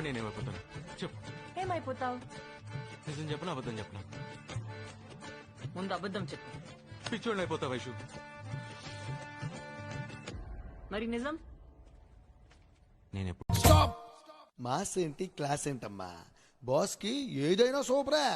కానీ నేనేమైపోతాను చెప్పు. ఏమైపోతావు? నిజం చెప్పనా అబద్ధం చెప్పనా? ముందు అబద్ధం చెప్పు. పిచ్చోళ్ళు అయిపోతా వైషు. మరి నిజం? నేను ఎప్పుడు మాస్ ఏంటి క్లాస్ ఏంటమ్మా? బాస్కి ఏదైనా సూపరే.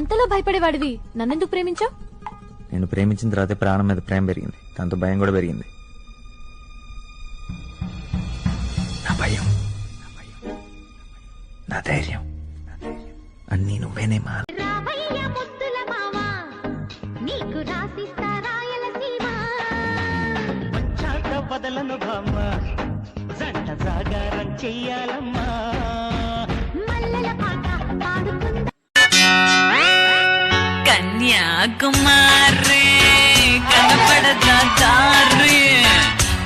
అంతలా భయపడేవాడివి. నన్నెందుకు ప్రేమించావు? నేను ప్రేమించిన తర్వాత ప్రాణం మీద ప్రేమ పెరిగింది. దాంతో భయం కూడా పెరిగింది. నా భయం నా ధైర్యం. అన్నీ నువ్వేనే మా వదలను బామ్మ జంట జాగారం చెయ్యాలమ్మా. కన్యాకుమారి కనపడదారి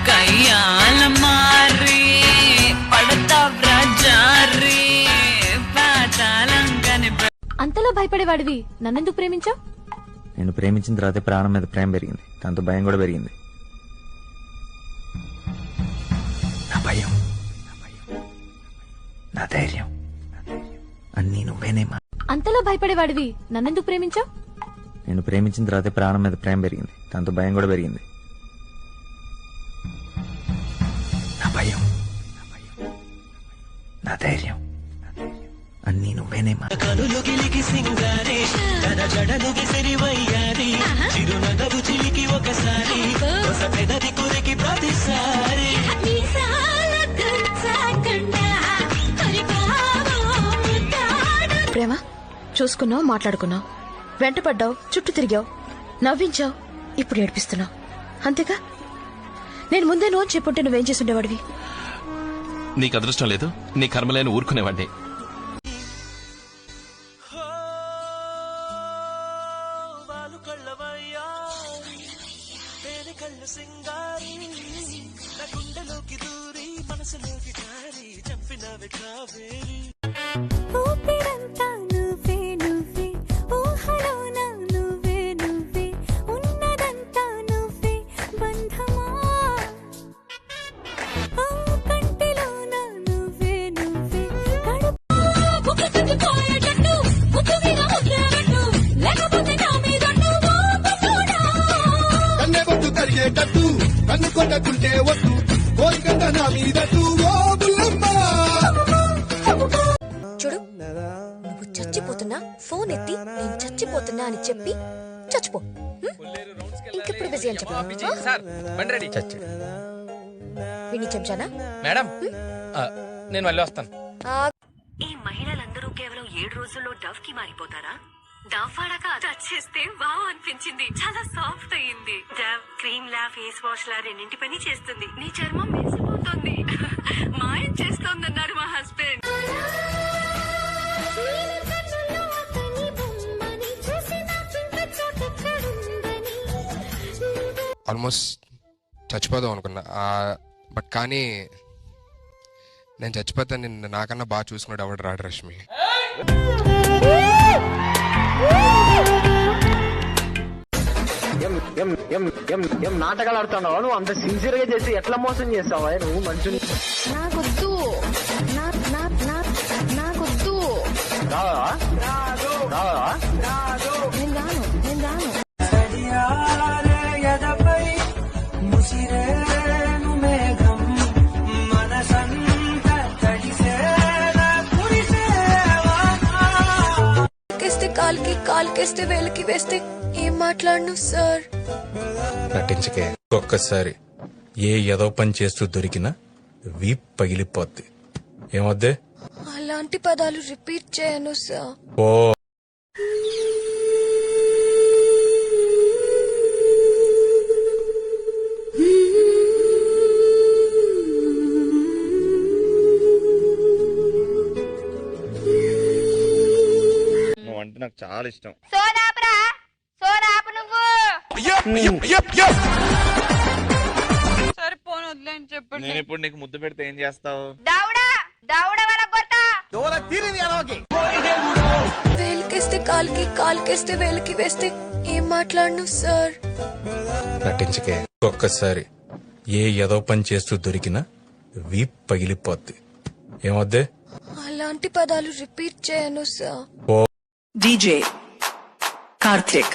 కయ్యాల మారి పడతావ్రా జారి పాతాళం కనిప అంతలా భయపడేవాడివి నన్నెందుకు ప్రేమించావు? నేను ప్రేమించిన తర్వాత ప్రాణం మీద ప్రేమ పెరిగింది. దాంతో భయం కూడా పెరిగింది. నా భయం నా భయం, నా ధైర్యం. అన్నీ నువ్వేనే మా అంతలా భయపడేవాడివి నన్నెందుకు ప్రేమించావు? నేను ప్రేమించిన తర్వాత ప్రాణం మీద ప్రేమ పెరిగింది. దాంతో భయం కూడా పెరిగింది. నా భయం నా భయం, నా ధైర్యం. అన్నీ నువ్వేనే మా కనులు గిలికి సింగారి జడ జడలు విసిరివయ్యారి చిరునగవు చిలికి ఒకసారి కొస పెదవి కురికి ప్రతిసారి. ప్రేమ చూసుకున్నావు మాట్లాడుకున్నావు? వెంటపడ్డావు చుట్టూ తిరిగావు. నవ్వించావు ఇప్పుడు ఏడిపిస్తున్నావు. అంతేగా? నేను ముందే నోన్ చెప్పుంటే నువ్వేం చేసి ఉండేవాడివి నీకు అదృష్టం లేదు. నీ కర్మలేని ఊరుకునేవాడిని. సింగారి. నా గుండెలోకి దూరి మనసులోకి కారి చంపినవి కావేరి. కొట్టకుంటే వద్దు కోరికంత నా బుల్లమ్మ. చూడు నువ్వు చచ్చిపోతున్నా ఫోన్ ఎత్తి నేను చచ్చిపోతున్నా అని చెప్పి చచ్చిపో? ఇంకెప్పుడు బిజీ అని చెప్పు. విని చెంచానా? మేడం నేను మళ్ళీ వస్తాను. ఈ మహిళలందరూ కేవలం ఏడు రోజుల్లో డవ్కి మారిపోతారా? డవ్ వాడాక టచ్ చేస్తే వావ్ అనిపించింది. చాలా సాఫ్ట్ అయింది డవ్ క్రీమ్ లా ఫేస్ వాష్ లా రెండింటి పని చేస్తుంది. నీ చర్మం మెరిసిపోతుంది మాయం చేస్తోందన్నారు మా హస్బెండ్ ఆల్మోస్ట్ చచ్చిపోదాం అనుకున్నా. బట్ కానీ నేను చచ్చిపోతే నిన్ను నాకన్నా బాగా చూసుకున్నాడు ఎవడు రాడు రష్మి. ఏం నాటకాలు ఆడుతున్నావు? నువ్వు అంత సిన్సియర్గా చేసి ఎట్లా మోసం చేస్తావా? నువ్వు మనుషులు నాకొద్దు. నాకొద్దు. రావా రావా నేను వేస్తే వేలకి వేస్తే ఏం మాట్లాడను సార్? నటించకే. ఒక్కసారి ఏ ఏదో పని చేస్తూ దొరికినా వీప్ పగిలిపోద్ది. ఏమొద్దే? అలాంటి పదాలు రిపీట్ చేయను సార్. ఓ. నాకు చాలా ఇష్టం. సరిపోను వదిలేని చెప్పండి. నేను ఇప్పుడు నీకు ముద్దు పెడితే ఏం చేస్తావు? దౌడా దౌడ వల కొత్త. వేలికేస్తే కాలుకి కాలుకేస్తే వేలికి వేస్తే ఏం మాట్లాడను సార్? నటించకే. ఒక్కసారి ఏ ఏదో పని చేస్తూ దొరికినా వీప్ పగిలిపోద్ది. ఏమొద్దే? అలాంటి పదాలు రిపీట్ చేయను సార్. డీజే కార్తిక్.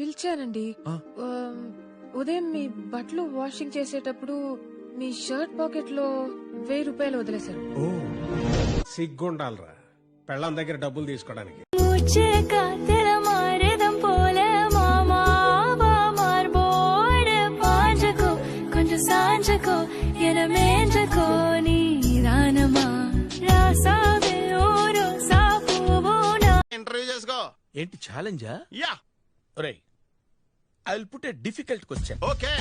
పిలిచానండి ఆ, ఉదయం మీ బట్టలు వాషింగ్ చేసేటప్పుడు మీ షర్ట్ పాకెట్ లో వెయ్యి రూపాయలు వదిలేశారు సిగ్గుండాలరా పెళ్ళం దగ్గర డబ్బులు తీసుకోవడానికి मुझे का तेरा मारे दम పోలే మామా మార్బోర్డ్ పాంజకో కొంచెం సాంజకో ఎనమేంజకో నీ రానమా రాసావే ఓరో సాపువోనా ఇంటర్వ్యూ చేసుకో ఏంటి ఛాలెంజా యా ఒరే I will put a difficult question okay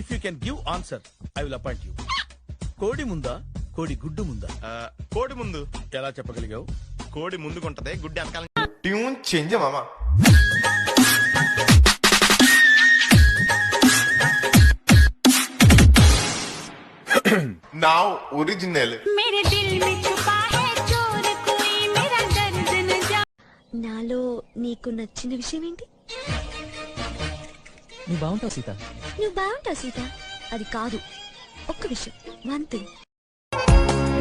if you can give answer I will appoint you కోడి ముందా కోడి గుడ్డు ముందా కోడి ముందు ఎలా చెప్పగలిగావు కోడి ముందుకుంటది గుడ్డి వెనకాల ట్యూన్ చేంజ్ మామా నా ఒరిజినల్ मेरे दिल में छुपा है चोर कोई मेरा दर्द न जा నాలో నీకు నచ్చిన విషయం ఏంటి నువ్వు బాగుంటావు సీత. నువ్వు బాగుంటావు సీత? అది కాదు. ఒక్క విషయం. One thing.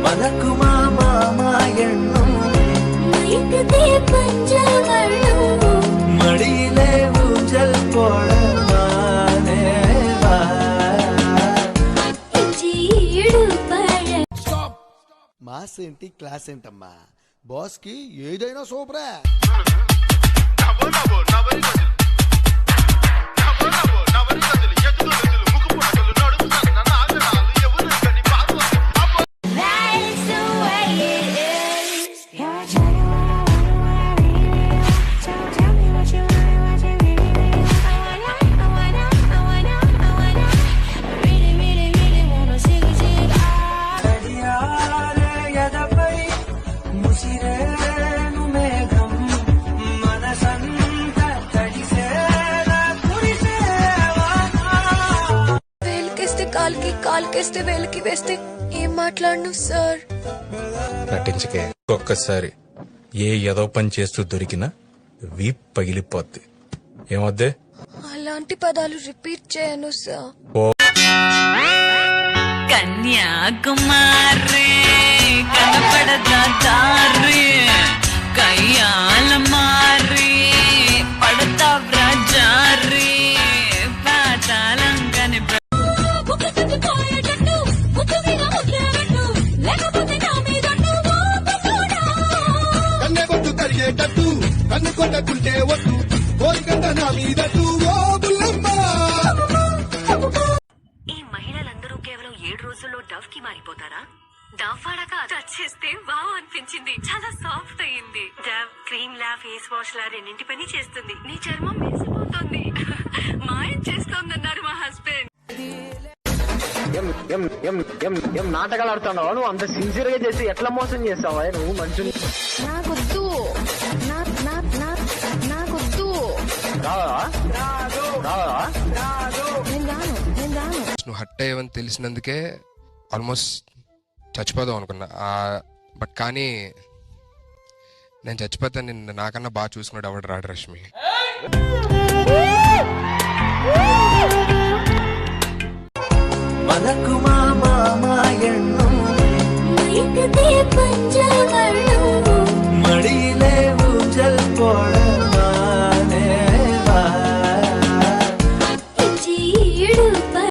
మనకు మాస్ ఏంటి క్లాస్ ఏంటమ్మా? బాస్కి ఏదైనా సూపరే. కాలుకి కాలుకేస్తే వేలికి వేస్తే ఏం మాట్లాడను సార్? నటించకే. ఒక్కసారి ఏ ఏదో పని చేస్తూ దొరికినా వీప్ పగిలిపోద్ది. ఏమొద్దే? అలాంటి పదాలు రిపీట్ చేయను సార్. కన్యాకుమారి కనపడదా దారి? కయ్యాల మారి పడతా వ్రజారి పాతాళం కొట్టకుంటే వద్దు. కోరికంట నా బుల్లమ్మ ఈ మహిళలందరూ కేవలం ఏడు రోజుల్లో డవ్కి మారిపోతారా? డవ్ వాడాక టచ్ చేస్తే వావ్ అనిపించింది. చాలా సాఫ్ట్ అయింది డవ్ క్రీమ్ లా ఫేస్ వాష్ లా రెండింటి పని చేస్తుంది. నీ చర్మం మెరిసిపోతుంది. మాయం చేస్తోందన్నారు మా హస్బెండ్. ఏం నాటకాలు ఆడుతున్నావా? నువ్వు అంత సిన్సియర్గా చేసి ఎట్లా మోసం చేస్తావా నువ్వు మంచి నాకొద్దు. నువ్వు తెలిసినందుకే ఆల్మోస్ట్ చచ్చిపోదాం అనుకున్నా. బట్ కానీ నేను చచ్చిపోతే నిన్ను నాకన్నా బాగా చూసుకున్నాడు ఎవడు రాడు రష్మి.